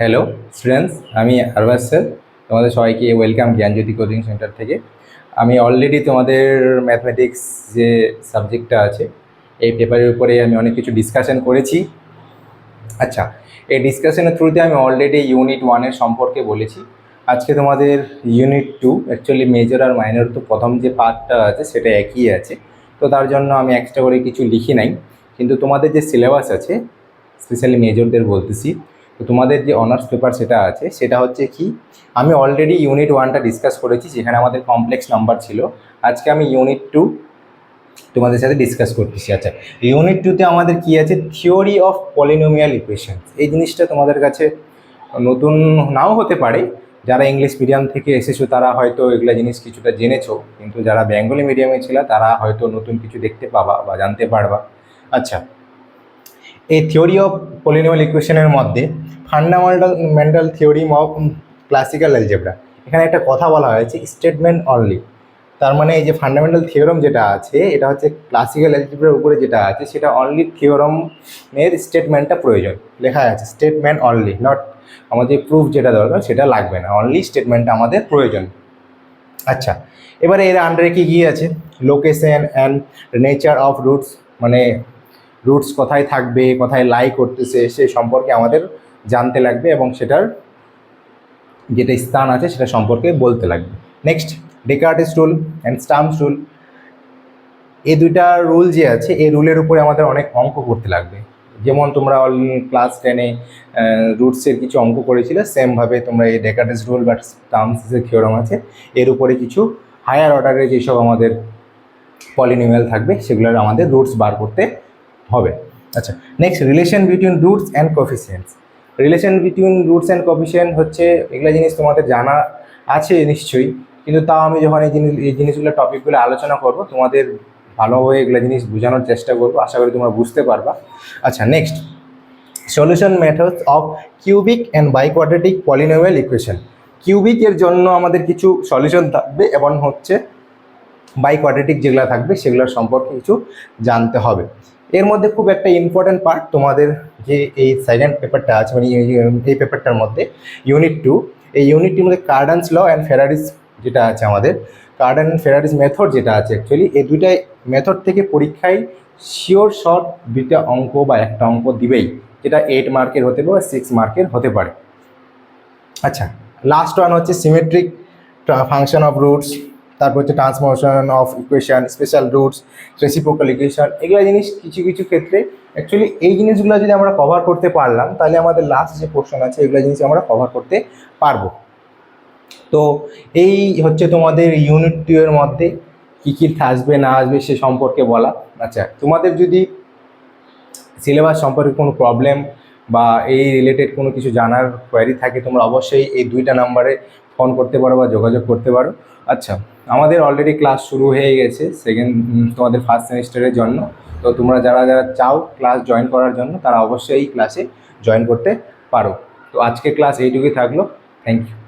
Hello students আমি Arbaaz sir তোমাদের সবাইকে ওয়েলকাম জ্ঞানজ্যোতি কোচিং সেন্টার থেকে। আমি অলরেডি তোমাদের ম্যাথমেটিক্স যে সাবজেক্টটা আছে, এই পেপারের উপরে আমি অনেক কিছু ডিসকাশন করেছি। আচ্ছা এই ডিসকাশনের থ্রুতে আমি অলরেডি ইউনিট ওয়ানের সম্পর্কে বলেছি। আজকে তোমাদের ইউনিট টু অ্যাকচুয়ালি মেজর আর মাইনর তো প্রথম যে পার্টটা আছে সেটা একই আছে। তো তার জন্য আমি এক্সট্রা করে কিছু লিখি নাই। কিন্তু তোমাদের যে সিলেবাস আছে স্পেশালি মেজরদের বলতেছি তো তোমাদের যে অনার্স পেপার সেটা আছে, সেটা হচ্ছে কি, আমি অলরেডি ইউনিট ওয়ানটা ডিসকাস করেছি, যেখানে আমাদের কমপ্লেক্স নাম্বার ছিল। আজকে আমি ইউনিট টু তোমাদের সাথে ডিসকাস করতেছি। আচ্ছা ইউনিট টুতে আমাদের কি আছে? থিওরি অফ পলিনোমিয়াল ইকুয়েশন এই জিনিসটা তোমাদের কাছে নতুন নাও হতে পারে। যারা ইংলিশ মিডিয়াম থেকে এসেছ, তারা হয়তো এগুলা জিনিস কিছুটা জেনেছো, কিন্তু যারা বেঙ্গলি মিডিয়ামে ছিল, তারা হয়তো নতুন কিছু দেখতে পাবা বা জানতে পারবা। আচ্ছা এই থিওরি অফ পলিনোমিয়াল ইকুয়েশনের মধ্যে fundamental mental theorem of classical algebra এখানে একটা কথা বলা হয়েছে স্টেটমেন্ট অনলি তার মানে এই যে ফান্ডামেন্টাল থিওরম যেটা আছে, এটা হচ্ছে ক্লাসিক্যাল অ্যালজেব্রার উপরে যেটা আছে, সেটা অনলি থিওরমের স্টেটমেন্টটা প্রয়োজন। লেখা আছে স্টেটমেন্ট অনলি নট আমাদের প্রুফ যেটা দরকার সেটা লাগবে না অনলি স্টেটমেন্টটা আমাদের প্রয়োজন। আচ্ছা এবারে এর আন্ডারে কি গিয়ে আছে? Location and nature of roots মানে রুটস কোথায় থাকবে, কোথায় লাই করতেছে, সে সম্পর্কে আমাদের জানতে লাগবে এবং সেটার যেটা স্থান আছে সেটা সম্পর্কে বলতে লাগবে। Next Descartes rule and Sturm's rule এই দুইটা রুল যে আছে, এই রুলের উপরে আমাদের অনেক অঙ্ক করতে লাগবে। যেমন তোমরা ক্লাস টেনে রুটসের কিছু অঙ্ক করেছিলে সেমভাবে তোমরা এই ডেকার্টিস রুল বা স্টাম্পস যে থিওরাম আছে, এর উপরে কিছু হায়ার অর্ডারের যেসব আমাদের পলিনিমিয়াল থাকবে, সেগুলোর আমাদের রুটস বার করতে হবে। আচ্ছা next relation between roots and coefficients relation between roots and coefficient হচ্ছে, এগুলো জিনিস তোমাদের জানা আছে নিশ্চয়ই, কিন্তু তাও আমি যখন এই জিনিস, এই জিনিসগুলো টপিকগুলো আলোচনা করব, তোমাদের ভালোভাবে এগুলো জিনিস বোঝানোর চেষ্টা করব, আশা করি তোমরা বুঝতে পারবা। আচ্ছা next solution methods of cubic and biquadratic polynomial equation কিউবিকের জন্য আমাদের কিছু সলিউশন থাকবে, এবং হচ্ছে বাই কোয়াড্রেটিক যেগুলো থাকবে, সেগুলোর সম্পর্কে কিছু জানতে হবে। এর মধ্যে খুব একটা ইম্পর্ট্যান্ট পার্ট তোমাদের যে এই সাইলেন্ট পেপারটা আছে মানে এই- পেপারটার মধ্যে ইউনিট টু এই ইউনিটটির মধ্যে কার্ডান্স ল অ্যান্ড ফেরারিস যেটা আছে আমাদের কার্ডান অ্যান্ড ফেরারিস মেথড যেটা আছে অ্যাকচুয়ালি এই দুইটাই মেথড থেকে পরীক্ষায় শিওর শর্ট দুইটা অঙ্ক বা একটা অঙ্ক দিবেই, যেটা এইট মার্কের হতে পারে বা সিক্স মার্কের হতে পারে। আচ্ছা লাস্ট ওয়ান হচ্ছে সিমেট্রিক ফাংশন অফ রুটস তারপর হচ্ছে transformation of equation special roots reciprocal equation এগুলো জিনিস কিছু কিছু ক্ষেত্রে অ্যাকচুয়ালি এই জিনিসগুলো যদি আমরা কভার করতে পারলাম, তাহলে আমাদের লাস্ট যে পোর্শন আছে, এগুলো জিনিস আমরা কভার করতে পারব। তো এই হচ্ছে তোমাদের ইউনিট টু এর মধ্যে কী কী আসবে না আসবে, সে সম্পর্কে বলা। আচ্ছা তোমাদের যদি সিলেবাস সম্পর্কে কোনো প্রবলেম বা এই রিলেটেড কোনো কিছু জানার কোয়ারি থাকে, তোমরা অবশ্যই এই দুইটা নাম্বারে ফোন করতে পারো বা যোগাযোগ করতে পারো। আচ্ছা আমাদের অলরেডি ক্লাস শুরু হয়ে গেছে সেকেন্ড তোমাদের ফার্স্ট সেমিস্টারের জন্য। তো তোমরা যারা যারা চাও ক্লাস জয়েন করার জন্য, তারা অবশ্যই এই ক্লাসে জয়েন করতে পারো। তো আজকে ক্লাস এইটুকুই থাকল। Thank you